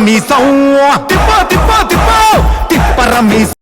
నువ్వేలే అని తిప్ప తిప్ప తిప్ప. తిప్పరమీసం